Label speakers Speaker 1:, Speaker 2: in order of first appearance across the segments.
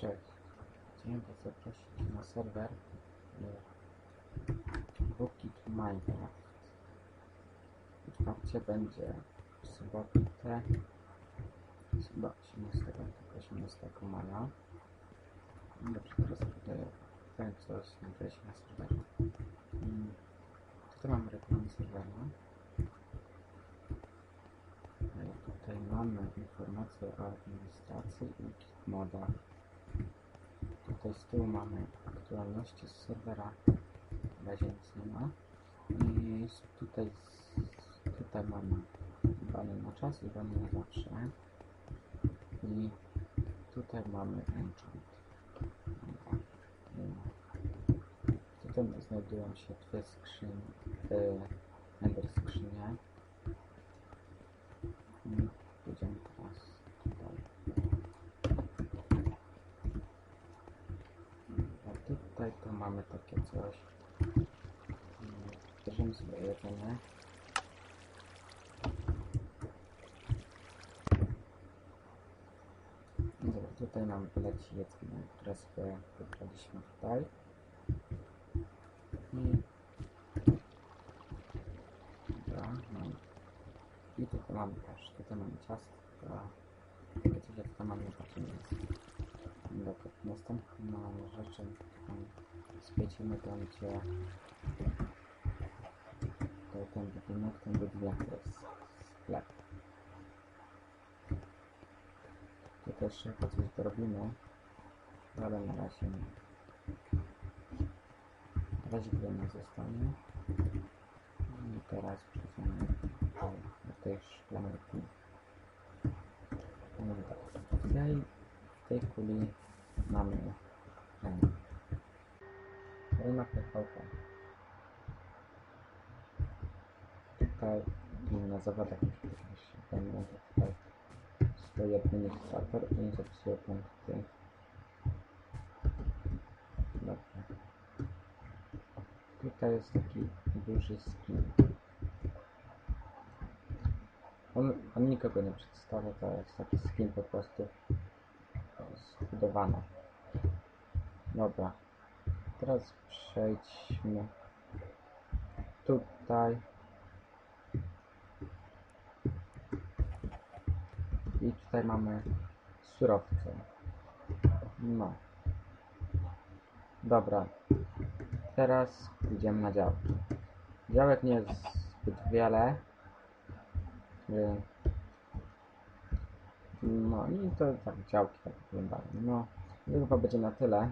Speaker 1: Cześć. Chciałem Was zaprosić na serwer Bookit Minecraft. Otwarcie będzie w sobotę, chyba 18, tak 18 maja. Dobrze, teraz tutaj powiem coś na wejście na serwer. Mm, Tutaj mamy reklamę serwera. E, Tutaj mamy informacje o administracji i modach. Tutaj z tyłu mamy aktualności z serwera, w razie nie ma. I tutaj, tutaj mamy bany na czas i bany na zawsze. I tutaj mamy enchant. Tutaj znajdują się dwie skrzynie, e, ender skrzynie. I Pójdziemy teraz tutaj. A tutaj to mamy takie coś. Bierzemy sobie jedzenie. Dobra, tutaj nam wyleci jedzenie, które sobie wybraliśmy tutaj. I... Mamy. I tutaj mamy też, tutaj mamy ciastka. Takie coś jak tutaj mamy mięso. Dobra, następną rzeczą, którą spiecimy będzie to ten budynek, ten budynek to jest sklep. Tu też chyba coś dorobimy, ale na razie. Na razie nie zostanie. I teraz przejdziemy do, tej szklanej kuli. No tak, tutaj w tej kuli mamy ten. Rynok PVP. Tutaj na zawodach już też będą tutaj swój administrator i zepsuje punkty. Dobrze. Tutaj jest taki duży skin. On, on nikogo nie przedstawia, to jest taki skin po prostu zbudowany. Dobra. Teraz przejdźmy tutaj. I tutaj mamy surowce. No. Dobra. Teraz idziemy na działki. Działek nie jest zbyt wiele. No i to tak działki tak wyglądają. No, to chyba będzie na tyle.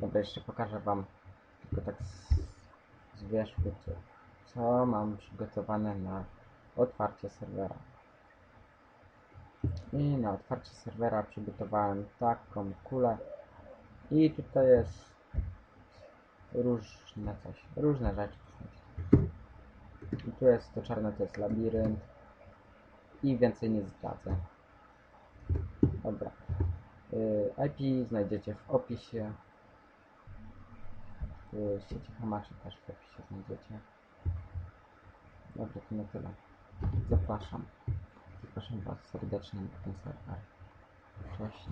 Speaker 1: Dobra, jeszcze pokażę wam tylko tak z, z wierzchu, co, co mam przygotowane na otwarcie serwera. I na otwarcie serwera przygotowałem taką kulę. I tutaj jest różne coś, różne rzeczy. I tu jest to czarne, to jest labirynt. I więcej nie zdradzę. Dobra. Y, IP znajdziecie w opisie. Y, Sieci hamaczy też w opisie znajdziecie. Dobra, to na tyle. Zapraszam. Zapraszam Was serdecznie na ten serwer. Cześć.